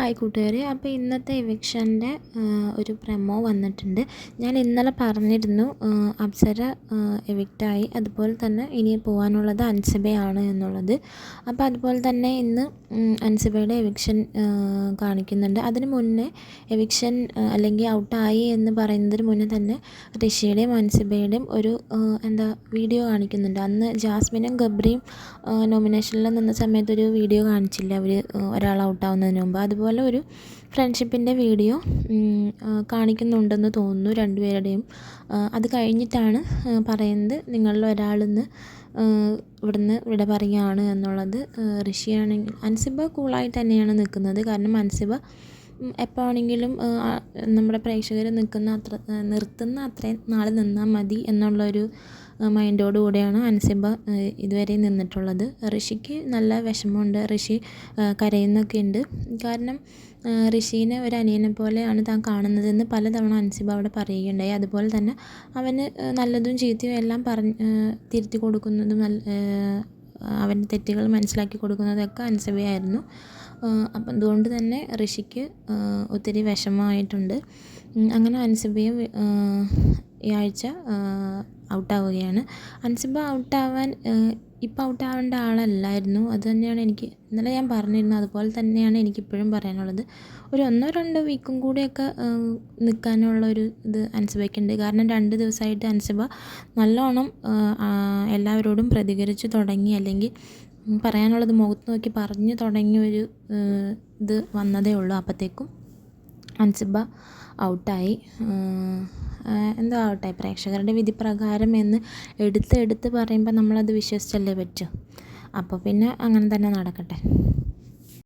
Hi കൂട്ടുകാരെ അപ്പോൾ ഇന്നത്തെ ഇവക്ഷന്റെ ഒരു പ്രമോ വന്നിട്ടുണ്ട്. ഞാൻ ഇന്നലെ പറഞ്ഞിരുന്നു അപ്സര എവിക്റ്റായി. അതുപോലെ തന്നെ ഇനി പോകാനുള്ളത് അൻസബയാണ് എന്നുള്ളത്. അപ്പോൾ അതുപോലെ തന്നെ ഇന്ന് അൻസബയുടെ എവിക്ഷൻ കാണിക്കുന്നുണ്ട്. അതിന് മുന്നേ എവിക്ഷൻ അല്ലെങ്കിൽ ഔട്ടായി എന്ന് പറയുന്നതിന് മുന്നേ തന്നെ ഋഷിയുടെയും അൻസബയുടെയും ഒരു എന്താ വീഡിയോ കാണിക്കുന്നുണ്ട്. അന്ന് ജാസ്മിനും ഗബ്രിയും നോമിനേഷനിൽ നിന്ന സമയത്ത് ഒരു വീഡിയോ കാണിച്ചില്ല. അവർ ഒരാൾ ഔട്ടാവുന്നതിന് മുമ്പ്. അതുപോലെ ഒരു ഫ്രണ്ട്ഷിപ്പിന്റെ വീഡിയോ കാണിക്കുന്നുണ്ടെന്ന് തോന്നുന്നു രണ്ടുപേരുടെയും. അത് കഴിഞ്ഞിട്ടാണ് പറയുന്നത് നിങ്ങളിൽ ഒരാളിന്ന് ഇവിടുന്ന് വിട പറയുകയാണ് എന്നുള്ളത്. ഋഷിയാണെങ്കിൽ അൻസിബ കൂളായിട്ട് തന്നെയാണ് നിൽക്കുന്നത്. കാരണം അൻസിബ എപ്പോൾ ആണെങ്കിലും നമ്മുടെ പ്രേക്ഷകർ നിൽക്കുന്ന അത്ര നിർത്തുന്ന അത്രയും നാൾ നിന്നാൽ മതി എന്നുള്ളൊരു മൈൻഡോട് കൂടിയാണ് അൻസിബ ഇതുവരെ നിന്നിട്ടുള്ളത്. ഋഷിക്ക് നല്ല വിഷമമുണ്ട്. ഋഷി കരയുന്നൊക്കെ ഉണ്ട്. കാരണം ഋഷീനെ ഒരു അനിയനെ പോലെയാണ് താൻ കാണുന്നതെന്ന് പലതവണ അൻസിബ അവിടെ പറയുകയുണ്ടായി. അതുപോലെ തന്നെ അവന് നല്ലതും ചീത്തയും എല്ലാം പറഞ്ഞ് തിരുത്തി കൊടുക്കുന്നതും അവന്റെ തെറ്റുകൾ മനസ്സിലാക്കി കൊടുക്കുന്നതൊക്കെ അൻസിബയായിരുന്നു. അപ്പം അതുകൊണ്ട് തന്നെ ഋഷിക്ക് ഒത്തിരി വിഷമമായിട്ടുണ്ട്. അങ്ങനെ അൻസിബയും ഈ ആഴ്ച ഔട്ടാവുകയാണ്. അൻസിബ ഔട്ടാവാൻ ഇപ്പോൾ ഔട്ടാവേണ്ട ആളല്ലായിരുന്നു. അത് തന്നെയാണ് എനിക്ക് ഇന്നലെ ഞാൻ പറഞ്ഞിരുന്നു അതുപോലെ തന്നെയാണ് എനിക്കിപ്പോഴും പറയാനുള്ളത്. ഒരു ഒന്നോ രണ്ടോ വീക്കും കൂടിയൊക്കെ നിൽക്കാനുള്ള ഒരു ഇത് അൻസിബയ്ക്കുണ്ട്. കാരണം രണ്ട് ദിവസമായിട്ട് അൻസിബ നല്ലോണം എല്ലാവരോടും പ്രതികരിച്ച് തുടങ്ങി. അല്ലെങ്കിൽ പറയാനുള്ളത് മുഖത്ത് നോക്കി പറഞ്ഞു തുടങ്ങിയ ഒരു ഇത് വന്നതേ ഉള്ളൂ. അപ്പോഴത്തേക്കും അൻസിബ ഔട്ടായി. എന്തോ ആവട്ടെ പ്രേക്ഷകരുടെ വിധി പ്രകാരം എന്ന് എടുത്ത് എടുത്ത് പറയുമ്പോൾ നമ്മളത് വിശ്വസിച്ചല്ലേ പറ്റൂ. അപ്പോൾ പിന്നെ അങ്ങനെ തന്നെ നടക്കട്ടെ.